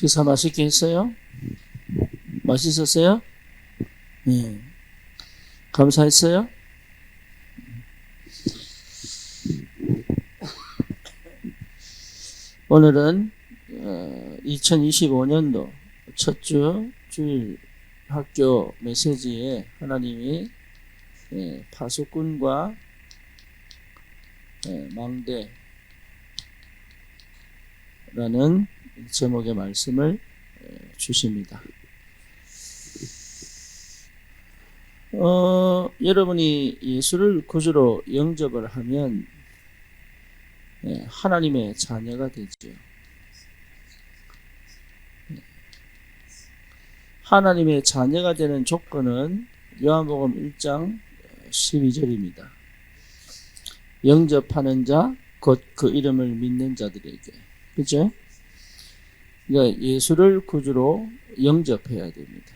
식사 맛있게 했어요? 맛있었어요? 네. 감사했어요? 오늘은 2025년도 첫 주 주일 학교 메시지에 하나님이 예, 파수꾼과 예, 망대라는 제목의 말씀을 예, 주십니다. 어, 여러분이 예수를 구주로 영접을 하면 예, 하나님의 자녀가 되죠. 하나님의 자녀가 되는 조건은 요한복음 1장 12절입니다. 영접하는 자, 곧 그 이름을 믿는 자들에게. 그죠? 그러니까 예수를 구주로 영접해야 됩니다.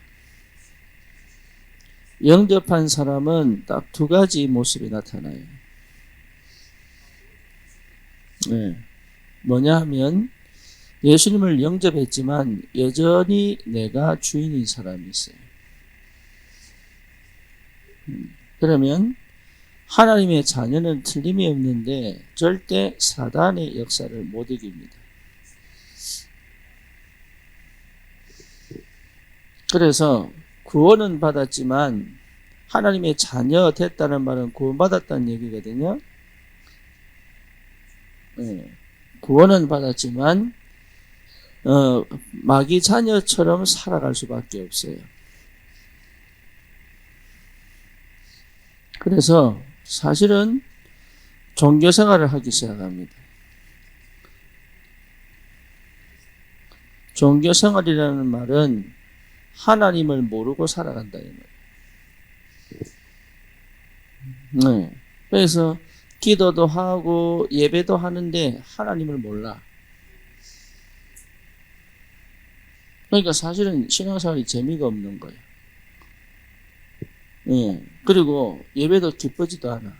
영접한 사람은 딱 두 가지 모습이 나타나요. 네. 뭐냐 하면 예수님을 영접했지만 여전히 내가 주인인 사람이 있어요. 음, 그러면 하나님의 자녀는 틀림이 없는데 절대 사단의 역사를 못 이깁니다. 그래서 구원은 받았지만 하나님의 자녀 됐다는 말은 구원받았다는 얘기거든요. 네. 구원은 받았지만 어, 마귀 자녀처럼 살아갈 수밖에 없어요. 그래서 사실은 종교 생활을 하기 시작합니다. 종교 생활이라는 말은 하나님을 모르고 살아간다. 네. 그래서 기도도 하고 예배도 하는데 하나님을 몰라. 그러니까 사실은 신앙생활이 재미가 없는 거예요. 예. 그리고 예배도 기쁘지도 않아.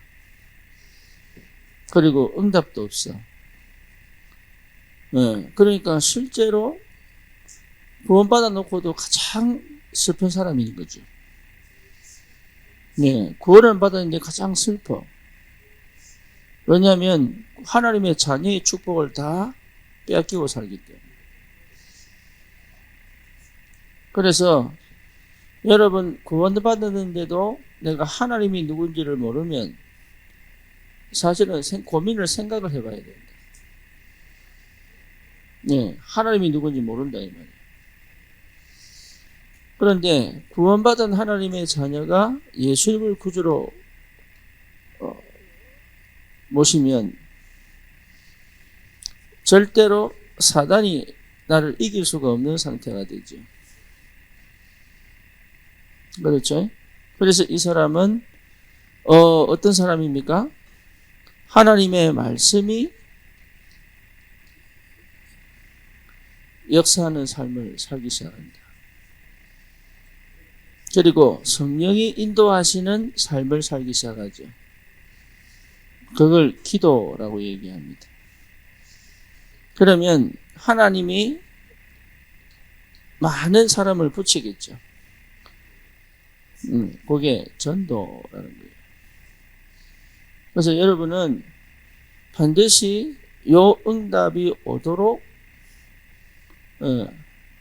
그리고 응답도 없어. 예. 그러니까 실제로 구원받아 놓고도 가장 슬픈 사람인 거죠. 예. 구원을 받았는데 가장 슬퍼. 왜냐하면 하나님의 자녀의 축복을 다 빼앗기고 살기 때문에. 그래서 여러분 구원받았는데도 내가 하나님이 누군지를 모르면 사실은 고민을 생각을 해봐야 된다. 네, 하나님이 누군지 모른다 이 말이에요. 그런데 구원받은 하나님의 자녀가 예수님을 구주로 어, 모시면 절대로 사단이 나를 이길 수가 없는 상태가 되죠. 그렇죠? 그래서 이 사람은 어, 어떤 사람입니까? 하나님의 말씀이 역사하는 삶을 살기 시작합니다. 그리고 성령이 인도하시는 삶을 살기 시작하죠. 그걸 기도라고 얘기합니다. 그러면 하나님이 많은 사람을 붙이겠죠. 음, 그게 전도라는 거예요. 그래서 여러분은 반드시 요 응답이 오도록 어,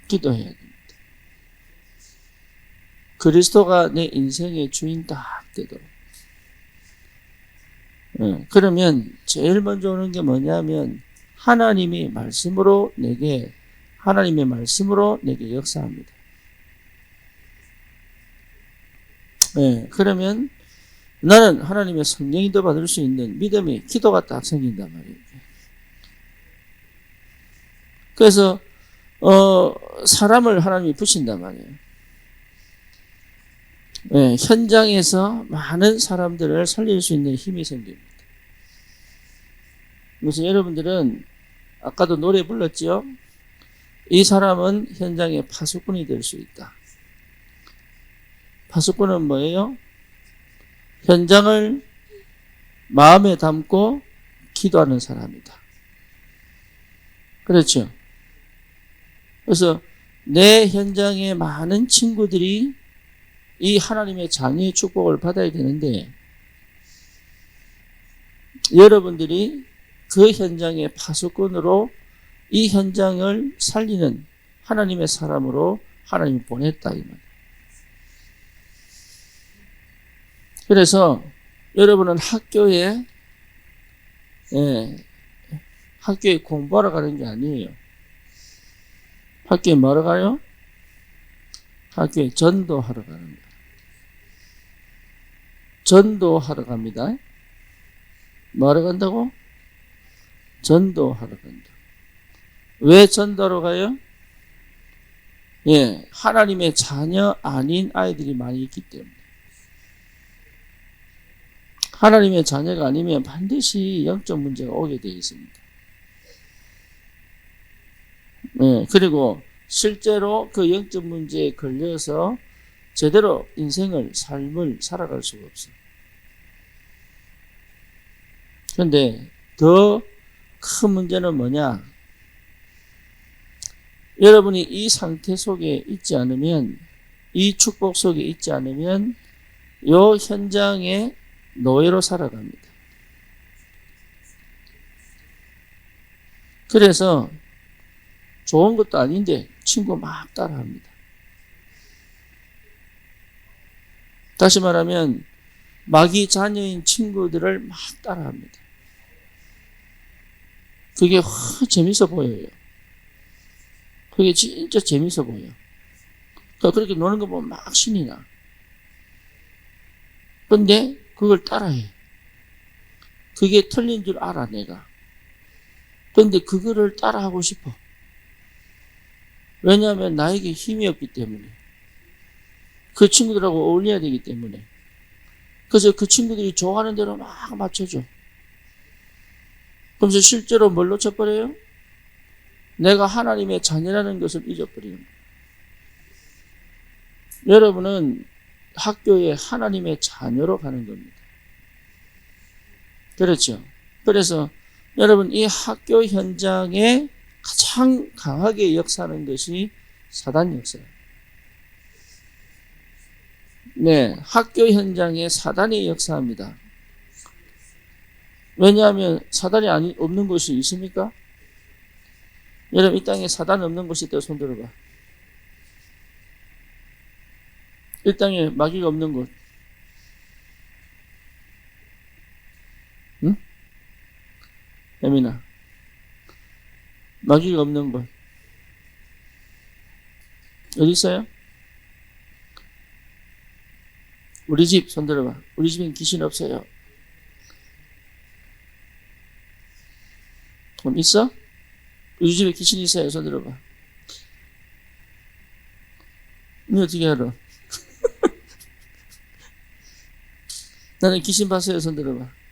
기도해야 됩니다. 그리스도가 내 인생의 주인 딱 되도록. 어, 그러면 제일 먼저 오는 게 뭐냐면 하나님이 말씀으로 내게 하나님의 말씀으로 내게 역사합니다. 네, 그러면 나는 하나님의 성령인도 받을 수 있는 믿음이 기도가 딱 생긴단 말이에요. 그래서 어, 사람을 하나님이 부신단 말이에요. 네, 현장에서 많은 사람들을 살릴 수 있는 힘이 생깁니다. 그래서 여러분들은 아까도 노래 불렀지요? 이 사람은 현장의 파수꾼이 될 수 있다. 파수꾼은 뭐예요? 현장을 마음에 담고 기도하는 사람이다. 그렇죠. 그래서 내 현장에 많은 친구들이 이 하나님의 자녀의 축복을 받아야 되는데 여러분들이 그 현장의 파수꾼으로 이 현장을 살리는 하나님의 사람으로 하나님이 보냈다 이 말. 그래서 여러분은 학교에 예, 학교에 공부하러 가는 게 아니에요. 학교에 뭐하러 가요? 학교에 전도하러 가는 거예요. 전도하러 갑니다. 뭐하러 간다고? 전도하러 간다. 왜 전도하러 가요? 예, 하나님의 자녀 아닌 아이들이 많이 있기 때문에. 하나님의 자녀가 아니면 반드시 영적 문제가 오게 되어 있습니다. 예, 그리고 실제로 그 영적 문제에 걸려서 제대로 인생을, 삶을 살아갈 수가 없어요. 그런데 더 큰 문제는 뭐냐? 여러분이 이 상태 속에 있지 않으면, 이 축복 속에 있지 않으면, 요 현장에 노예로 살아갑니다. 그래서 좋은 것도 아닌데 친구 막 따라합니다. 다시 말하면 마귀 자녀인 친구들을 막 따라합니다. 그게 확 재밌어 보여요. 그게 진짜 재밌어 보여. 그러니까 그렇게 노는 거 보면 막 신이 나. 근데 그걸 따라해. 그게 틀린 줄 알아, 내가. 근데 그거를 따라하고 싶어. 왜냐하면 나에게 힘이 없기 때문에. 그 친구들하고 어울려야 되기 때문에. 그래서 그 친구들이 좋아하는 대로 막 맞춰줘. 그러면서 실제로 뭘 놓쳐버려요? 내가 하나님의 자녀라는 것을 잊어버리는 거예요. 여러분은 학교에 하나님의 자녀로 가는 겁니다. 그렇죠. 그래서 여러분 이 학교 현장에 가장 강하게 역사하는 것이 사단 역사예요. 네, 학교 현장에 사단이 역사합니다. 왜냐하면 사단이 아니, 없는 곳이 있습니까? 여러분 이 땅에 사단 없는 곳이 있다고 손 들어봐. 이 땅에 마귀가 없는 곳. 응? 예민아. 마귀가 없는 곳. 어디 있어요? 우리 집 손들어봐. 우리 집엔 귀신 없어요. 그럼 있어? 우리 집에 귀신 있어요. 손들어봐. 너 어떻게 알아? 나는 귀신 봤어요. 손 들어봐.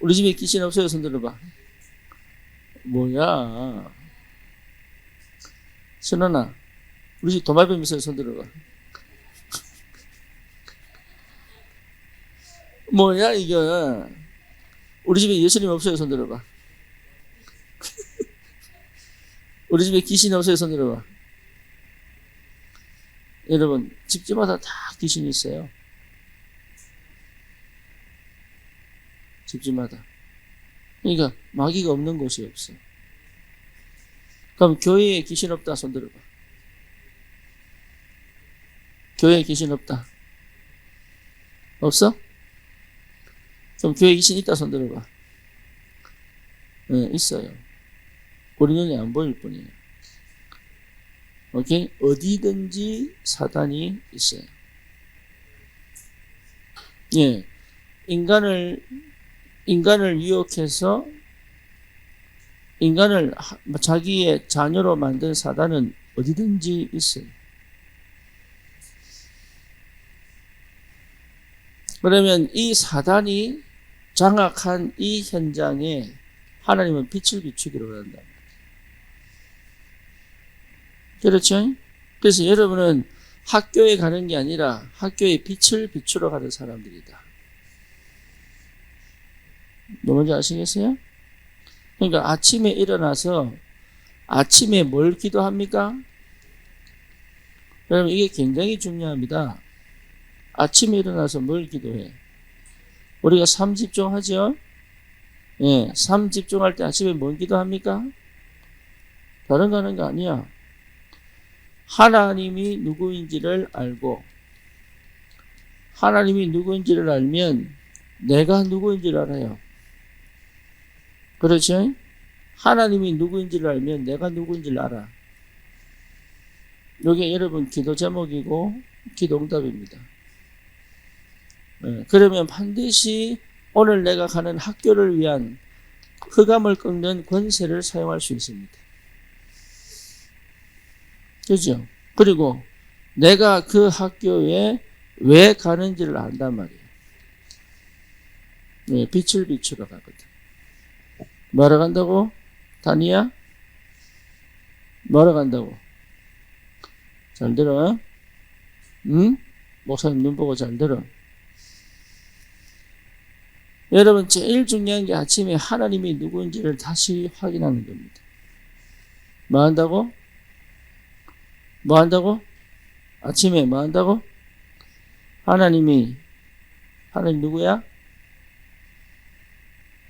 우리 집에 귀신 없어요. 손 들어봐. 뭐야. 신원아. 우리 집 도마뱀 있어요. 손 들어봐. 뭐야 이거. 우리 집에 예수님 없어요. 손 들어봐. 우리 집에 귀신 없어요. 손 들어봐. 여러분 집집마다 다 귀신이 있어요. 집집마다. 그러니까 마귀가 없는 곳이 없어. 그럼 교회에 귀신 없다 손 들어봐. 교회에 귀신 없다. 없어? 그럼 교회에 귀신 있다 손 들어봐. 네, 있어요. 우리 눈에 안 보일 뿐이에요. 오케이? 어디든지 사단이 있어요. 예. 인간을, 인간을 유혹해서 인간을 자기의 자녀로 만든 사단은 어디든지 있어요. 그러면 이 사단이 장악한 이 현장에 하나님은 빛을 비추기로 한다. 그렇죠? 그래서 여러분은 학교에 가는 게 아니라 학교에 빛을 비추러 가는 사람들이다. 뭔지 아시겠어요? 그러니까 아침에 일어나서 아침에 뭘 기도합니까? 여러분 이게 굉장히 중요합니다. 아침에 일어나서 뭘 기도해? 우리가 삶 집중 하죠? 예, 삶 집중 할 때 아침에 뭔 기도합니까? 다른 거 하는 거 아니야. 하나님이 누구인지를 알고 하나님이 누구인지를 알면 내가 누구인지를 알아요. 그렇죠? 하나님이 누구인지를 알면 내가 누구인지를 알아. 이게 여러분 기도 제목이고 기도 응답입니다. 예, 그러면 반드시 오늘 내가 가는 학교를 위한 흑암을 꺾는 권세를 사용할 수 있습니다. 그죠? 그리고 내가 그 학교에 왜 가는지를 안단 말이에요. 예, 빛을 비추러 가거든. 뭐하러 간다고? 다니야? 뭐하러 간다고? 잘 들어. 응? 목사님 눈 보고 잘 들어. 여러분, 제일 중요한 게 아침에 하나님이 누구인지를 다시 확인하는 겁니다. 뭐 한다고? 뭐 한다고? 아침에 뭐 한다고? 하나님이, 하나님 누구야?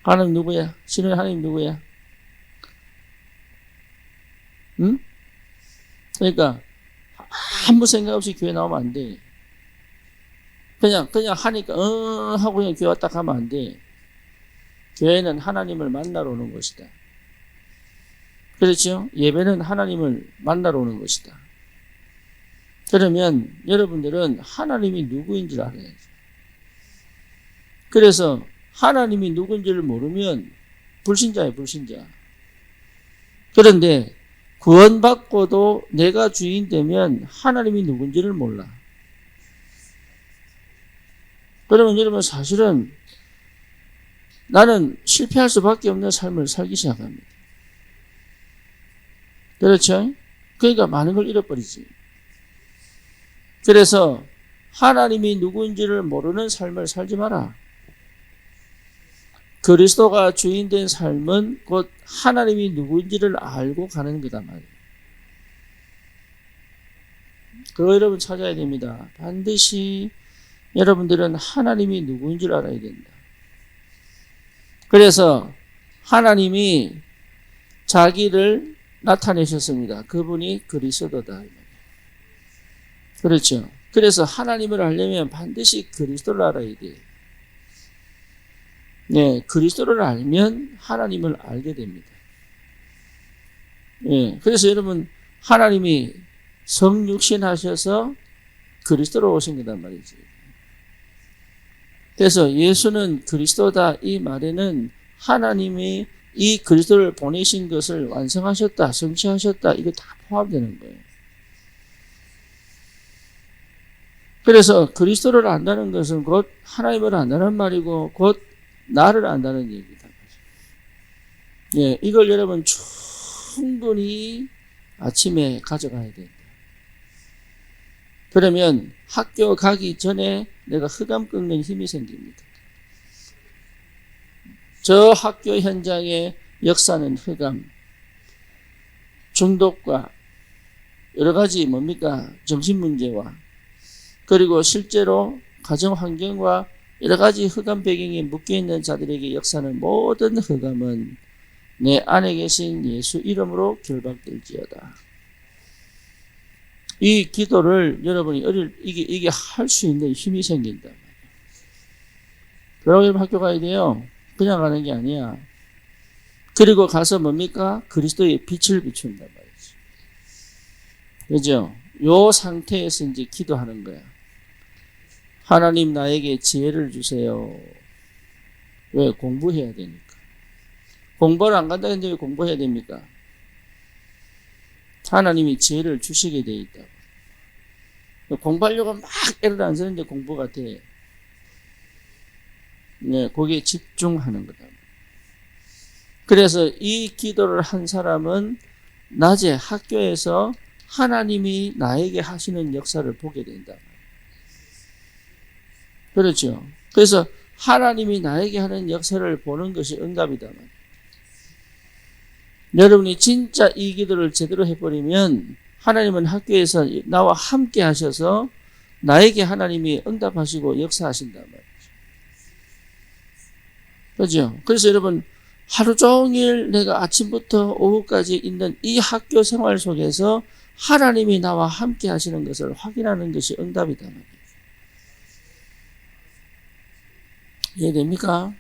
하나님 누구야? 신의 하나님 누구야? 응? 그러니까, 아무 생각 없이 교회 나오면 안 돼. 그냥, 그냥 하니까, 어, 하고 그냥 교회 왔다 가면 안 돼. 교회는 하나님을 만나러 오는 것이다. 그렇죠? 예배는 하나님을 만나러 오는 것이다. 그러면 여러분들은 하나님이 누구인지를 알아야죠. 그래서 하나님이 누구인지를 모르면 불신자예요, 불신자. 그런데 구원받고도 내가 주인 되면 하나님이 누군지를 몰라. 그러면 여러분 사실은 나는 실패할 수밖에 없는 삶을 살기 시작합니다. 그렇죠? 그러니까 많은 걸 잃어버리지. 그래서 하나님이 누구인지를 모르는 삶을 살지 마라. 그리스도가 주인된 삶은 곧 하나님이 누구인지를 알고 가는 거다 말이에요. 그거 여러분 찾아야 됩니다. 반드시 여러분들은 하나님이 누구인지를 알아야 된다. 그래서 하나님이 자기를 나타내셨습니다. 그분이 그리스도다. 그렇죠. 그래서 하나님을 알려면 반드시 그리스도를 알아야 돼요. 네, 그리스도를 알면 하나님을 알게 됩니다. 예, 그래서 여러분 하나님이 성육신 하셔서 그리스도로 오신 거단 말이지. 그래서 예수는 그리스도다 이 말에는 하나님이 이 그리스도를 보내신 것을 완성하셨다, 성취하셨다 이거 다 포함되는 거예요. 그래서 그리스도를 안다는 것은 곧 하나님을 안다는 말이고 곧 나를 안다는 얘기다. 예, 이걸 여러분 충분히 아침에 가져가야 된다. 그러면 학교 가기 전에 내가 흑암 꺾는 힘이 생깁니다. 저 학교 현장의 역사는 흑암, 중독과 여러 가지 뭡니까? 정신 문제와 그리고 실제로 가정 환경과 여러 가지 흑암 배경에 묶여 있는 자들에게 역사는 모든 흑암은 내 안에 계신 예수 이름으로 결박될지어다. 이 기도를 여러분이 어릴 이게 이게 할 수 있는 힘이 생긴다. 그러고 학교 가야 돼요. 그냥 가는 게 아니야. 그리고 가서 뭡니까? 그리스도의 빛을 비춘단 말이지. 그죠? 요 상태에서 이제 기도하는 거야. 하나님 나에게 지혜를 주세요. 왜? 공부해야 되니까. 공부를 안 간다는데 왜 공부해야 됩니까? 하나님이 지혜를 주시게 돼 있다고. 공부하려고 막 애를 안 쓰는데 공부가 돼. 네, 거기에 집중하는 거다. 그래서 이 기도를 한 사람은 낮에 학교에서 하나님이 나에게 하시는 역사를 보게 된다. 그렇죠. 그래서 하나님이 나에게 하는 역사를 보는 것이 응답이다. 여러분이 진짜 이 기도를 제대로 해버리면 하나님은 학교에서 나와 함께 하셔서 나에게 하나님이 응답하시고 역사하신단 말이죠. 그죠? 그래서 여러분 하루 종일 내가 아침부터 오후까지 있는 이 학교 생활 속에서 하나님이 나와 함께 하시는 것을 확인하는 것이 응답이다 말이에요. 이해됩니까?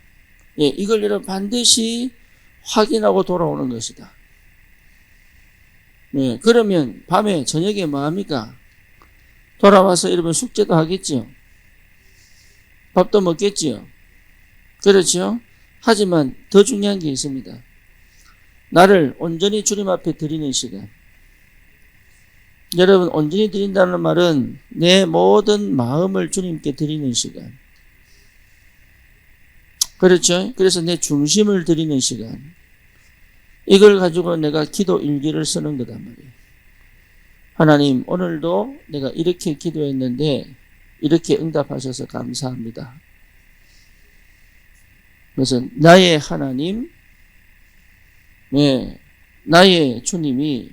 예, 이걸 여러분 반드시 확인하고 돌아오는 것이다. 네, 그러면 밤에 저녁에 뭐 합니까? 돌아와서 여러분 숙제도 하겠지요. 밥도 먹겠지요. 그렇죠? 하지만 더 중요한 게 있습니다. 나를 온전히 주님 앞에 드리는 시간. 여러분, 온전히 드린다는 말은 내 모든 마음을 주님께 드리는 시간. 그렇죠? 그래서 내 중심을 드리는 시간. 이걸 가지고 내가 기도 일기를 쓰는 거단 말이에요. 하나님, 오늘도 내가 이렇게 기도했는데 이렇게 응답하셔서 감사합니다. 그래서 나의 하나님, 네, 나의 주님이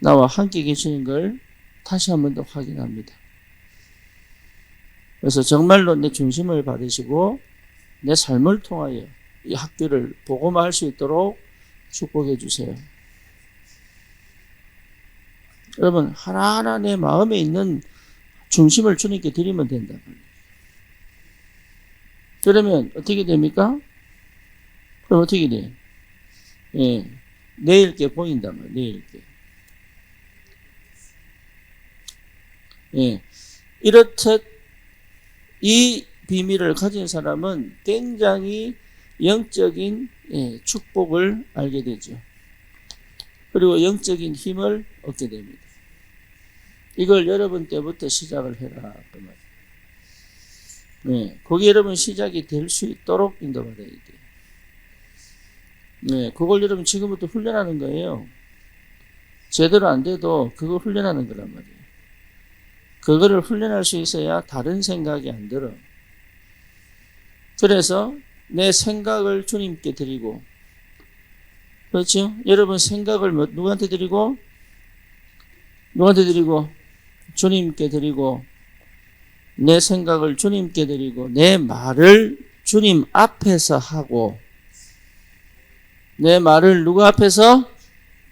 나와 함께 계시는 걸 다시 한 번 더 확인합니다. 그래서 정말로 내 중심을 받으시고 내 삶을 통하여 이 학교를 복음화할 수 있도록 축복해 주세요. 여러분 하나하나 내 마음에 있는 중심을 주님께 드리면 된다. 그러면 어떻게 됩니까? 그럼 어떻게 돼? 예, 내일 게 보인단 말이에요. 내일 게. 예, 이렇듯 이 비밀을 가진 사람은 굉장히 영적인 예, 축복을 알게 되죠. 그리고 영적인 힘을 얻게 됩니다. 이걸 여러분 때부터 시작을 해라. 그 말. 네, 거기 여러분 시작이 될 수 있도록 인도받아야 돼요. 네, 그걸 여러분 지금부터 훈련하는 거예요. 제대로 안 돼도 그거 훈련하는 거란 말이에요. 그거를 훈련할 수 있어야 다른 생각이 안 들어. 그래서 내 생각을 주님께 드리고, 그렇죠? 여러분 생각을 뭐, 누구한테 드리고? 누구한테 드리고? 주님께 드리고, 내 생각을 주님께 드리고, 내 말을 주님 앞에서 하고, 내 말을 누구 앞에서?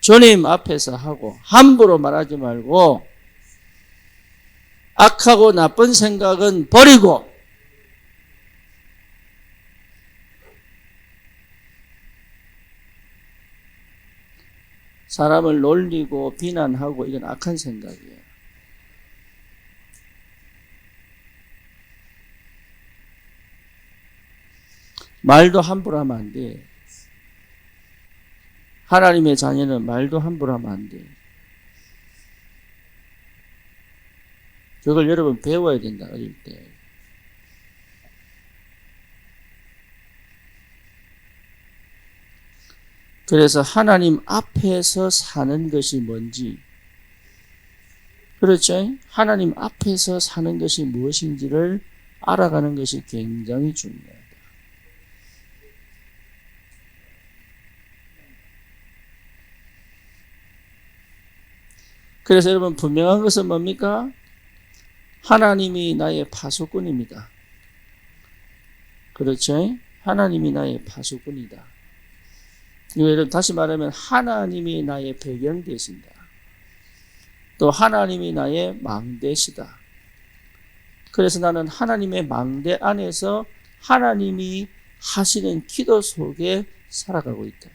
주님 앞에서 하고, 함부로 말하지 말고, 악하고 나쁜 생각은 버리고, 사람을 놀리고 비난하고 이건 악한 생각이에요. 말도 함부로 하면 안 돼. 하나님의 자녀는 말도 함부로 하면 안 돼. 그걸 여러분 배워야 된다, 어릴 때. 그래서 하나님 앞에서 사는 것이 뭔지, 그렇죠? 하나님 앞에서 사는 것이 무엇인지를 알아가는 것이 굉장히 중요해요. 그래서 여러분 분명한 것은 뭡니까? 하나님이 나의 파수꾼입니다. 그렇죠? 하나님이 나의 파수꾼이다. 여러분 다시 말하면 하나님이 나의 배경 되신다. 또 하나님이 나의 망대시다. 그래서 나는 하나님의 망대 안에서 하나님이 하시는 기도 속에 살아가고 있다.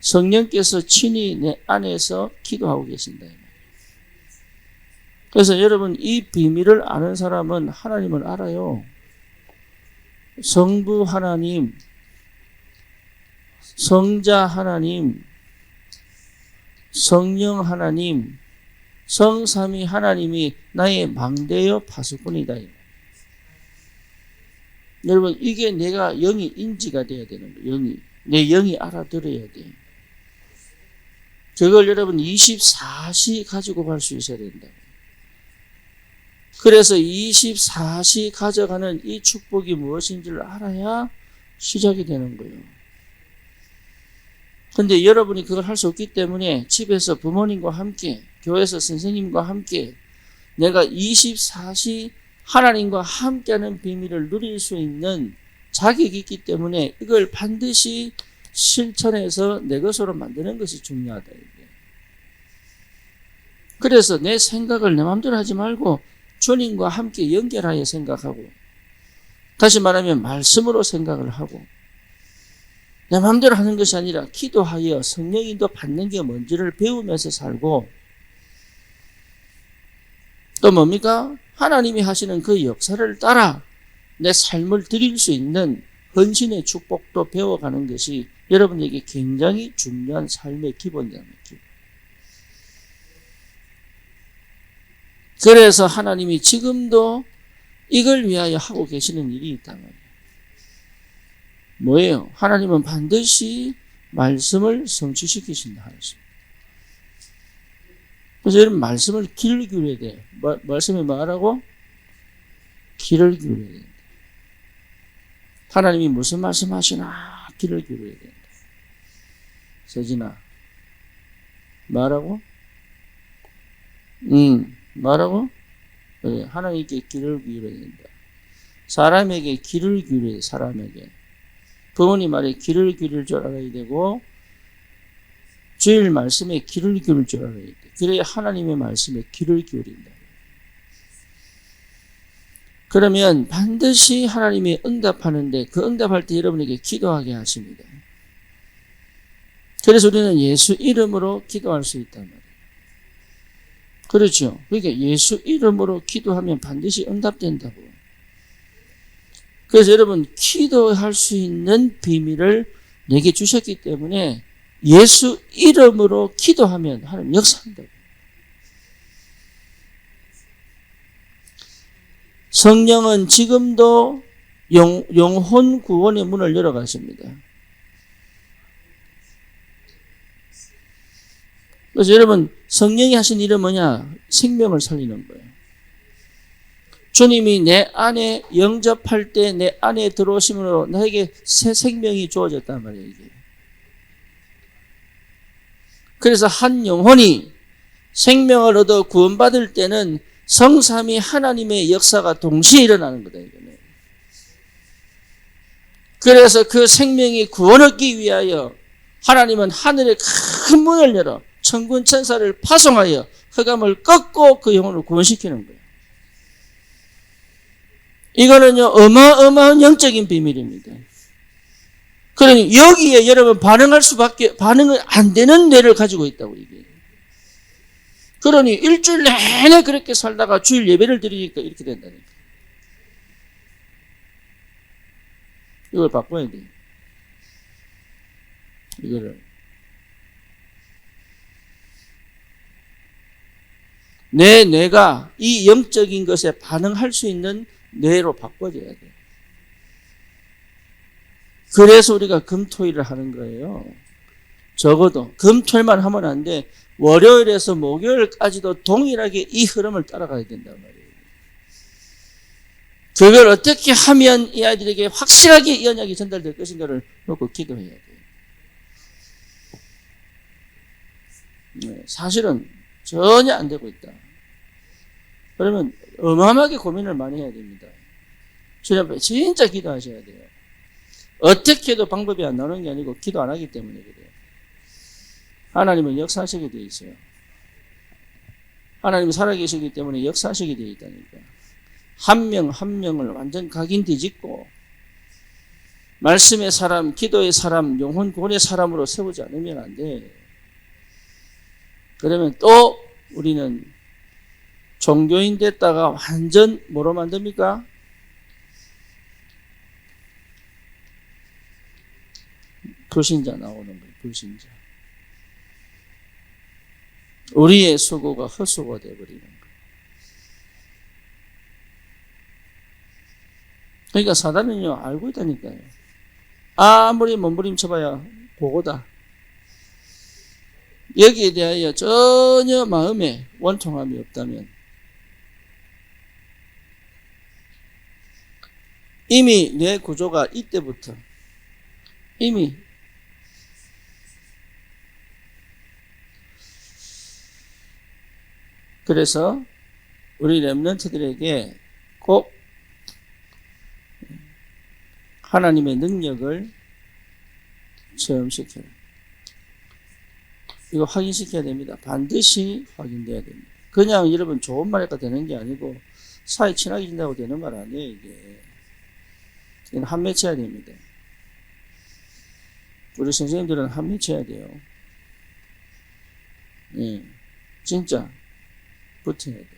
성령께서 친히 내 안에서 기도하고 계신다. 그래서 여러분 이 비밀을 아는 사람은 하나님을 알아요. 성부 하나님, 성자 하나님, 성령 하나님, 성삼위 하나님이 나의 망대여 파수꾼이다. 여러분 이게 내가 영이 인지가 돼야 되는 거예요. 영이 내 영이 알아들어야 돼. 그걸 여러분 24시 가지고 갈 수 있어야 된다. 그래서 24시 가져가는 이 축복이 무엇인지를 알아야 시작이 되는 거예요. 근데 여러분이 그걸 할 수 없기 때문에 집에서 부모님과 함께, 교회에서 선생님과 함께 내가 24시 하나님과 함께하는 비밀을 누릴 수 있는 자격이 있기 때문에 이걸 반드시 실천해서 내 것으로 만드는 것이 중요하다. 그래서 내 생각을 내 마음대로 하지 말고 주님과 함께 연결하여 생각하고 다시 말하면 말씀으로 생각을 하고 내 마음대로 하는 것이 아니라 기도하여 성령인도 받는 게 뭔지를 배우면서 살고 또 뭡니까? 하나님이 하시는 그 역사를 따라 내 삶을 드릴 수 있는 헌신의 축복도 배워가는 것이 여러분에게 굉장히 중요한 삶의 기본이랍니다. 기본. 그래서 하나님이 지금도 이걸 위하여 하고 계시는 일이 말이에요. 뭐예요? 하나님은 반드시 말씀을 성취시키신다 하셨습니다. 그래서 여러분 말씀을 귀를 기울여야. 마, 말씀에 말하고 귀를 기울여야 된다. 하나님이 무슨 말씀 하시나 귀를 기울여야 된다. 서진아 말하고 음 말하고 그래, 하나님께 귀를 기울여야 된다. 사람에게 귀를 기울여야 돼. 사람에게 부모님 말에 귀를 기울일 줄 알아야 되고 주일 말씀에 귀를 기울일 줄 알아야 돼. 그래야 하나님의 말씀에 귀를 기울인다. 그러면 반드시 하나님이 응답하는데 그 응답할 때 여러분에게 기도하게 하십니다. 그래서 우리는 예수 이름으로 기도할 수 있단 말이에요. 그렇죠. 그러니까 예수 이름으로 기도하면 반드시 응답된다고. 그래서 여러분 기도할 수 있는 비밀을 내게 주셨기 때문에 예수 이름으로 기도하면 하나님 역사한다고. 성령은 지금도 영, 영혼 구원의 문을 열어가십니다. 그래서 여러분 성령이 하신 일은 뭐냐? 생명을 살리는 거예요. 주님이 내 안에 영접할 때 내 안에 들어오심으로 나에게 새 생명이 주어졌단 말이에요. 이게. 그래서 한 영혼이 생명을 얻어 구원받을 때는 성삼이 하나님의 역사가 동시에 일어나는 거다. 이거는. 그래서 그 생명이 구원 얻기 위하여 하나님은 하늘의 큰 문을 열어 천군 천사를 파송하여 흑암을 꺾고 그 영혼을 구원시키는 거예요. 이거는요 어마어마한 영적인 비밀입니다. 그러니 여기에 여러분 반응할 수밖에 반응이 안 되는 뇌를 가지고 있다고 이게. 그러니 일주일 내내 그렇게 살다가 주일 예배를 드리니까 이렇게 된다니까. 이걸 바꿔야 돼. 이거를. 내 뇌가 이 영적인 것에 반응할 수 있는 뇌로 바꿔줘야 돼. 그래서 우리가 금토일을 하는 거예요. 적어도 금토일만 하면 안 돼. 월요일에서 목요일까지도 동일하게 이 흐름을 따라가야 된단 말이에요. 그걸 어떻게 하면 이 아이들에게 확실하게 이 언약이 전달될 것인가를 놓고 기도해야 돼요. 네, 사실은 전혀 안 되고 있다. 그러면 어마어마하게 고민을 많이 해야 됩니다. 주님 앞에 진짜 기도하셔야 돼요. 어떻게 해도 방법이 안 나오는 게 아니고 기도 안 하기 때문에 그래요. 하나님은 역사하시게 되어 있어요. 하나님은 살아계시기 때문에 역사하시게 되어 있다니까. 한 명, 한 명을 완전 각인 뒤집고, 말씀의 사람, 기도의 사람, 영혼 구원의 사람으로 세우지 않으면 안 돼. 그러면 또 우리는 종교인 됐다가 완전 뭐로 만듭니까? 불신자 나오는 거예요. 불신자. 우리의 수고가 헛수고가 되어버리는 거예요. 그러니까 사단은요 알고 있다니까요. 아무리 몸부림쳐봐야 보고다. 여기에 대하여 전혀 마음에 원통함이 없다면 이미 뇌 구조가 이때부터 이미 그래서 우리 렘런트들에게 꼭 하나님의 능력을 체험시켜요. 이거 확인시켜야 됩니다. 반드시 확인돼야 됩니다. 그냥 여러분 좋은 말했다 되는 게 아니고 사회 친하게 진다고 되는 말 아니에요, 이게. 이건 한맺혀야 됩니다. 우리 선생님들은 한맺혀야 돼요. 예. 진짜 붙어야 돼.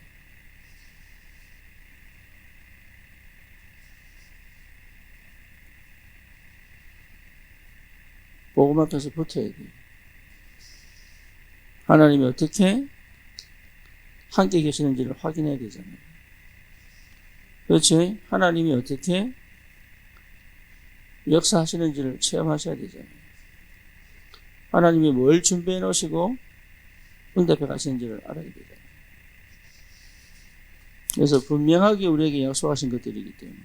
복음 앞에서 붙어야 돼. 하나님이 어떻게 함께 계시는지를 확인해야 되잖아요. 그렇지? 하나님이 어떻게 역사하시는지를 체험하셔야 되잖아요. 하나님이 뭘 준비해 놓으시고 응답해 가시는지를 알아야 되잖아요. 그래서 분명하게 우리에게 약속하신 것들이기 때문에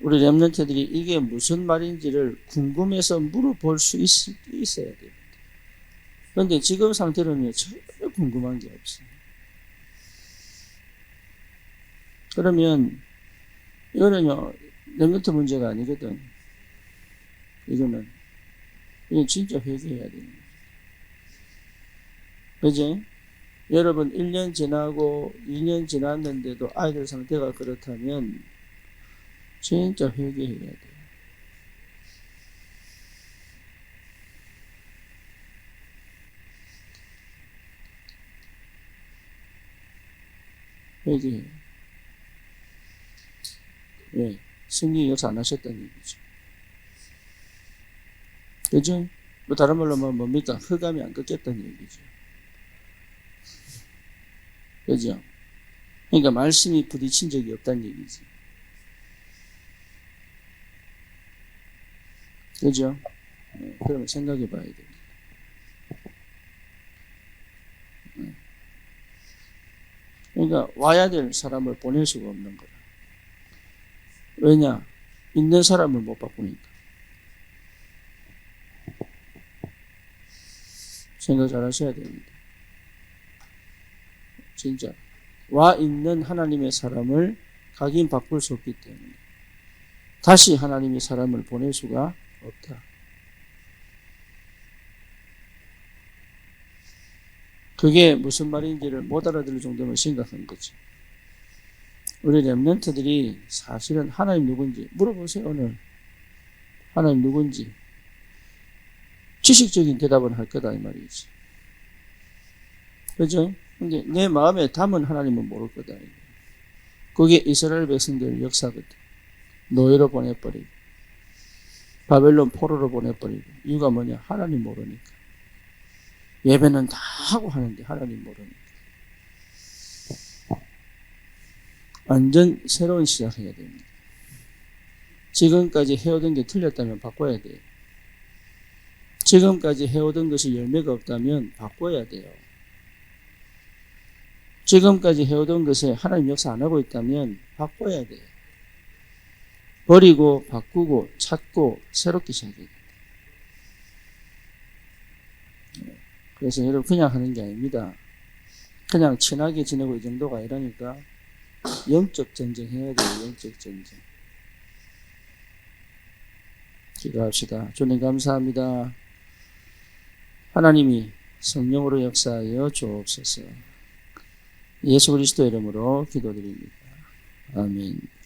우리 랩런트들이 이게 무슨 말인지를 궁금해서 물어볼 수 있, 있어야 됩니다. 그런데 지금 상태로는 전혀 궁금한 게 없어요. 그러면 이거는요 랩런트 문제가 아니거든. 이거는 이건 진짜 회개해야 됩니다. 그지? 여러분 1년 지나고 2년 지났는데도 아이들 상태가 그렇다면 진짜 회개해야 돼요. 회개해요. 왜? 승리 역사 안 하셨다는 얘기죠. 그죠? 뭐 다른 말로 하면 뭡니까? 흑암이 안 꺾였다는 얘기죠. 그죠? 그러니까 말씀이 부딪힌 적이 없다는 얘기지. 그죠? 네, 그러면 생각해 봐야 됩니다. 네. 그러니까 와야 될 사람을 보낼 수가 없는 거야. 왜냐? 있는 사람을 못 바꾸니까. 생각 잘 하셔야 됩니다. 진짜. 와 있는 하나님의 사람을 각인 바꿀 수 없기 때문에. 다시 하나님이 사람을 보낼 수가 없다. 그게 무슨 말인지를 못 알아들을 정도면 심각한 거지. 우리 랩런트들이 사실은 하나님 누군지 물어보세요, 오늘. 하나님 누군지. 지식적인 대답은 할 거다, 이 말이지. 그죠? 근데 내 마음에 담은 하나님은 모를 거다. 그게 이스라엘 백성들 역사거든. 노예로 보내버리고, 바벨론 포로로 보내버리고, 이유가 뭐냐? 하나님 모르니까. 예배는 다 하고 하는데 하나님 모르니까. 완전 새로운 시작해야 됩니다. 지금까지 해오던 게 틀렸다면 바꿔야 돼요. 지금까지 해오던 것이 열매가 없다면 바꿔야 돼요. 지금까지 해오던 것에 하나님 역사 안 하고 있다면 바꿔야 돼요. 버리고 바꾸고 찾고 새롭게 시작해야 돼요. 그래서 여러분 그냥 하는 게 아닙니다. 그냥 친하게 지내고 이 정도가 아니라니까 영적 전쟁 해야 돼요. 영적 전쟁. 기도합시다. 주님 감사합니다. 하나님이 성령으로 역사하여 주옵소서. 예수 그리스도 이름으로 기도드립니다. 아멘.